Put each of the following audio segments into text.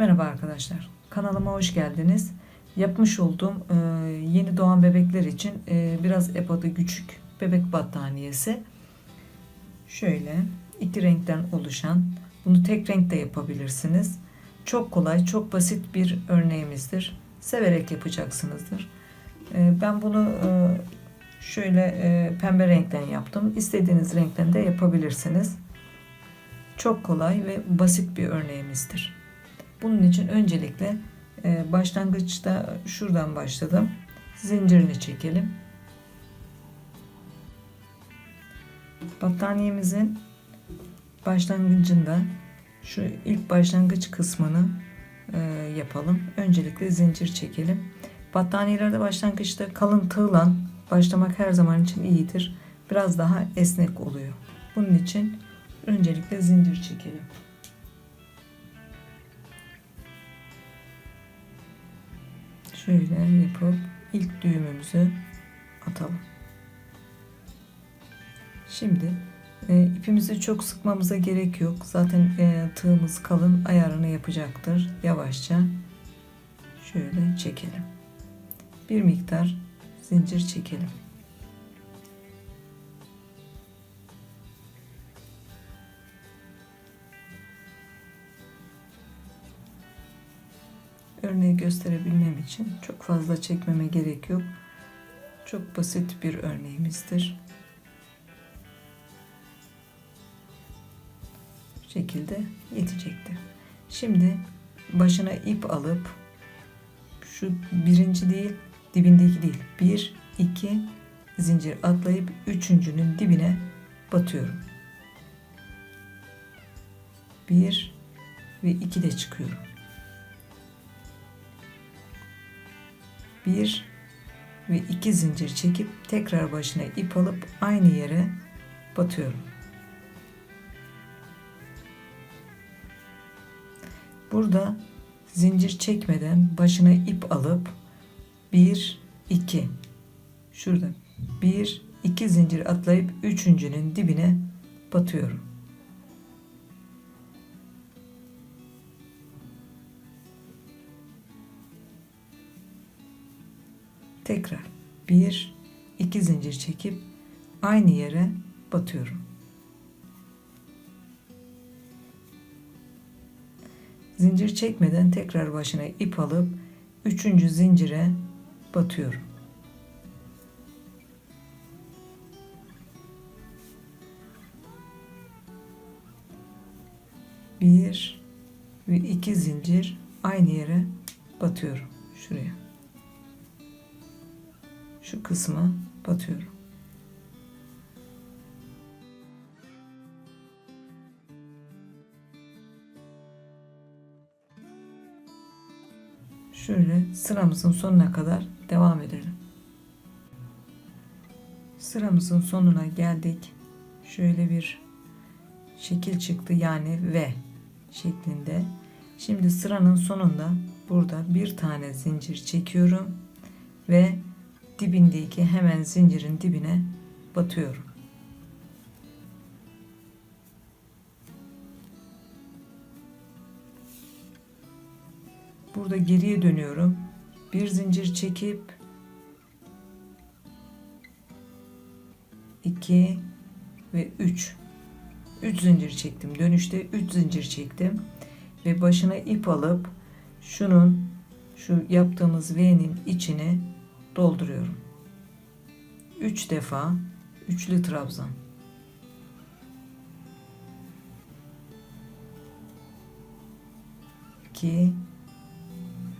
Merhaba arkadaşlar. Kanalıma hoş geldiniz. Yapmış olduğum e, yeni doğan bebekler için e, biraz ebadı küçük bebek battaniyesi. Şöyle iki renkten oluşan. Bunu tek renkte yapabilirsiniz. Çok kolay, çok basit bir örneğimizdir. Severek yapacaksınızdır. E, ben bunu şöyle pembe renkten yaptım. İstediğiniz renkten de yapabilirsiniz. Çok kolay ve basit bir örneğimizdir. Bunun için öncelikle e, başlangıçta şuradan başladım. Zincirini çekelim. Battaniyemizin başlangıcında şu ilk başlangıç kısmını e, yapalım. Öncelikle zincir çekelim. Battaniyelerde başlangıçta kalın tığla başlamak her zaman için iyidir. Biraz daha esnek oluyor. Bunun için öncelikle zincir çekelim. Şöyle yapıp ilk düğümümüzü atalım. Şimdi e, ipimizi çok sıkmamıza gerek yok. Zaten e, tığımız kalın ayarını yapacaktır. Yavaşça şöyle çekelim. Bir miktar zincir çekelim. Örneği gösterebilmem için çok fazla çekmeme gerek yok. Çok basit bir örneğimizdir. Bu şekilde yetecektir. Şimdi başına ip alıp şu birinci değil dibindeki değil bir iki zincir atlayıp üçüncünün dibine batıyorum. Bir ve iki de çıkıyorum. Bir ve iki zincir çekip tekrar başına ip alıp aynı yere batıyorum. Burada zincir çekmeden başına ip alıp bir iki şurada bir iki zincir atlayıp üçüncünün dibine batıyorum. Tekrar bir iki zincir çekip aynı yere batıyorum. Zincir çekmeden tekrar başına ip alıp üçüncü zincire batıyorum. Bir ve iki zincir aynı yere batıyorum şuraya şu kısmı batıyorum. Şöyle sıramızın sonuna kadar devam edelim. Sıramızın sonuna geldik. Şöyle bir şekil çıktı yani V şeklinde. Şimdi sıranın sonunda burada bir tane zincir çekiyorum ve dibindeki hemen zincirin dibine batıyorum. Burada geriye dönüyorum. Bir zincir çekip iki ve üç. Üç zincir çektim. Dönüşte üç zincir çektim ve başına ip alıp şunun şu yaptığımız V'nin içine dolduruyorum. 3 defa üçlü trabzan. İki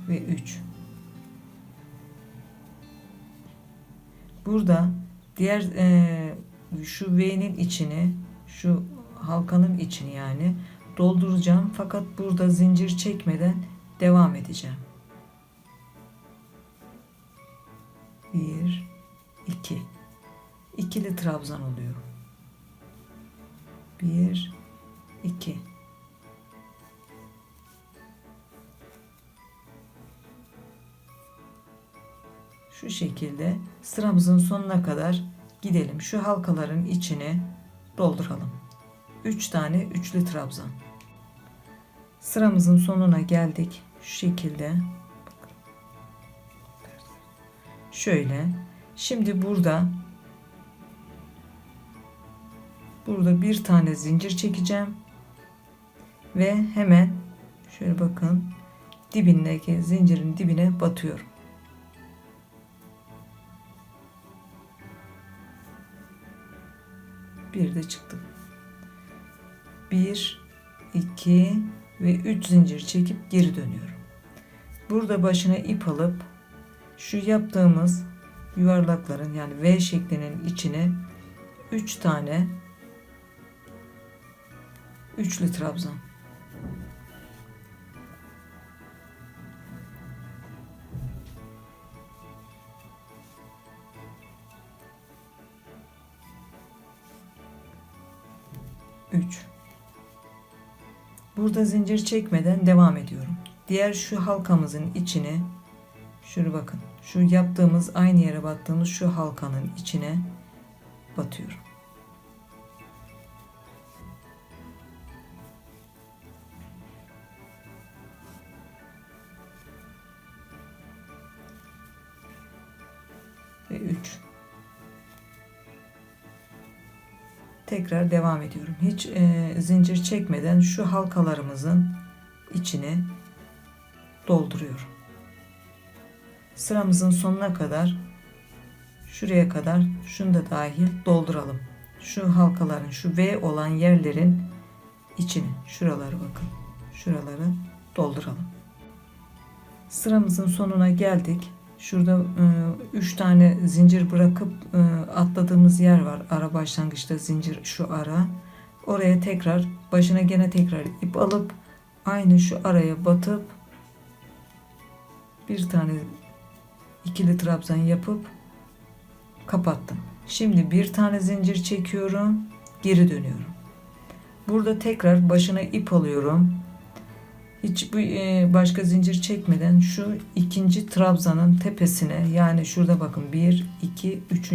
ve üç. Burada diğer e, şu V'nin içini şu halkanın içini yani dolduracağım fakat burada zincir çekmeden devam edeceğim. 1 2 ikili trabzan oluyor. 1 2 Şu şekilde sıramızın sonuna kadar gidelim. Şu halkaların içine dolduralım. 3 tane üçlü trabzan. Sıramızın sonuna geldik. Şu şekilde. Şöyle. Şimdi burada burada bir tane zincir çekeceğim. Ve hemen şöyle bakın dibindeki zincirin dibine batıyorum. Bir de çıktım. Bir, iki ve üç zincir çekip geri dönüyorum. Burada başına ip alıp şu yaptığımız yuvarlakların yani V şeklinin içine 3 tane üçlü trabzan. Üç. Burada zincir çekmeden devam ediyorum. Diğer şu halkamızın içine şunu bakın. Şu yaptığımız aynı yere battığımız şu halkanın içine batıyorum. Ve 3. Tekrar devam ediyorum. Hiç e, zincir çekmeden şu halkalarımızın içine dolduruyorum. Sıramızın sonuna kadar şuraya kadar şunu da dahil dolduralım. Şu halkaların şu V olan yerlerin içini şuraları bakın. Şuraları dolduralım. Sıramızın sonuna geldik. Şurada 3 tane zincir bırakıp e, atladığımız yer var. Ara başlangıçta zincir şu ara. Oraya tekrar başına gene tekrar ip alıp aynı şu araya batıp bir tane ikili trabzan yapıp kapattım. Şimdi bir tane zincir çekiyorum, geri dönüyorum. Burada tekrar başına ip alıyorum. Hiç e, başka zincir çekmeden şu ikinci trabzanın tepesine yani şurada bakın 1 2 3.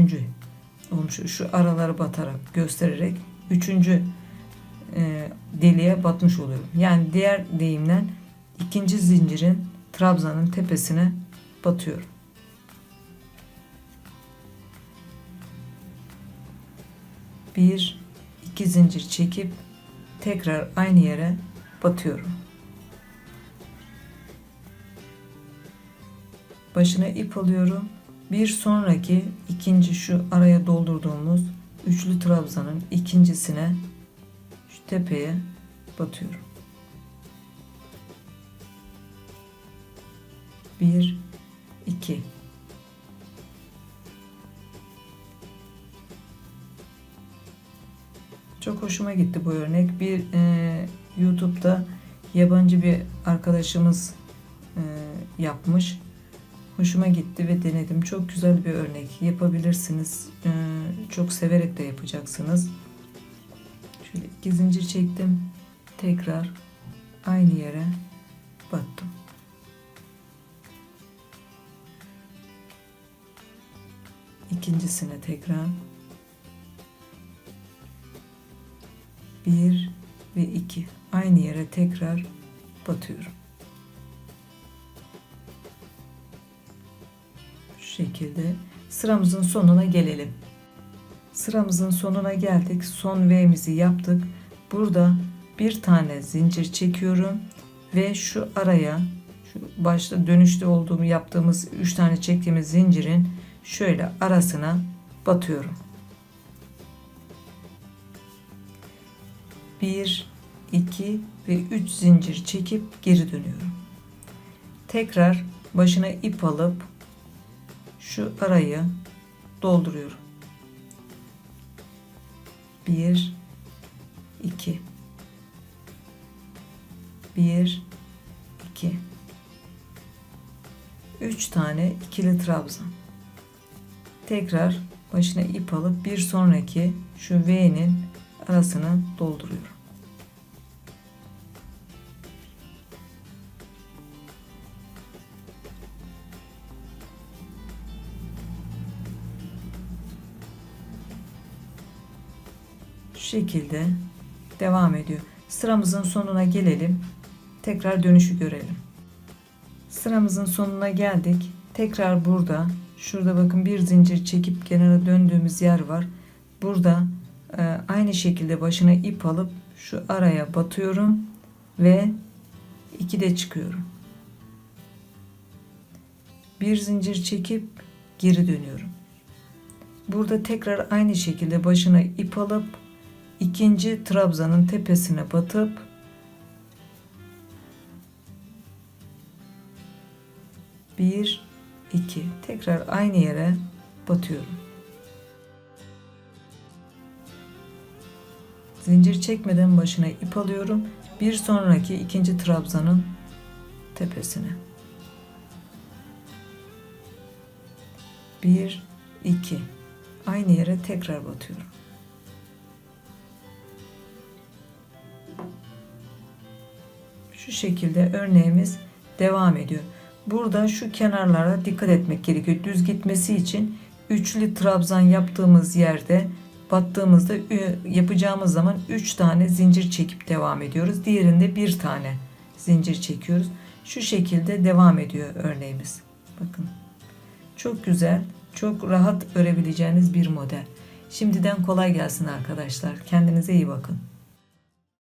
olmuş şu araları batarak göstererek üçüncü e, deliğe batmış oluyorum. Yani diğer deyimle ikinci zincirin trabzanın tepesine batıyorum. Bir, iki zincir çekip tekrar aynı yere batıyorum. Başına ip alıyorum. Bir sonraki ikinci şu araya doldurduğumuz üçlü trabzanın ikincisine şu tepeye batıyorum. Bir, iki. Çok hoşuma gitti bu örnek. Bir e, YouTube'da yabancı bir arkadaşımız e, yapmış. Hoşuma gitti ve denedim. Çok güzel bir örnek. Yapabilirsiniz. E, çok severek de yapacaksınız. Şöyle iki zincir çektim. Tekrar aynı yere battım. İkincisine tekrar 1 ve 2 aynı yere tekrar batıyorum. Şu şekilde sıramızın sonuna gelelim. Sıramızın sonuna geldik. Son V'mizi yaptık. Burada bir tane zincir çekiyorum ve şu araya şu başta dönüşte olduğumu yaptığımız 3 tane çektiğimiz zincirin şöyle arasına batıyorum. 1, 2 ve 3 zincir çekip geri dönüyorum. Tekrar başına ip alıp şu arayı dolduruyorum. 1 2 1 2 3 tane ikili trabzan. Tekrar başına ip alıp bir sonraki şu V'nin arasını dolduruyorum. Şu şekilde devam ediyor. Sıramızın sonuna gelelim. tekrar dönüşü görelim. Sıramızın sonuna geldik. Tekrar burada şurada bakın bir zincir çekip kenara döndüğümüz yer var. Burada aynı şekilde başına ip alıp şu araya batıyorum ve 2'de çıkıyorum. Bir zincir çekip geri dönüyorum. Burada tekrar aynı şekilde başına ip alıp ikinci trabzanın tepesine batıp bir iki tekrar aynı yere batıyorum. Zincir çekmeden başına ip alıyorum. Bir sonraki ikinci trabzanın tepesine. Bir, iki. Aynı yere tekrar batıyorum. Şu şekilde örneğimiz devam ediyor. Burada şu kenarlara dikkat etmek gerekiyor. Düz gitmesi için üçlü trabzan yaptığımız yerde battığımızda yapacağımız zaman 3 tane zincir çekip devam ediyoruz. Diğerinde bir tane zincir çekiyoruz. Şu şekilde devam ediyor örneğimiz. Bakın. Çok güzel, çok rahat örebileceğiniz bir model. Şimdiden kolay gelsin arkadaşlar. Kendinize iyi bakın.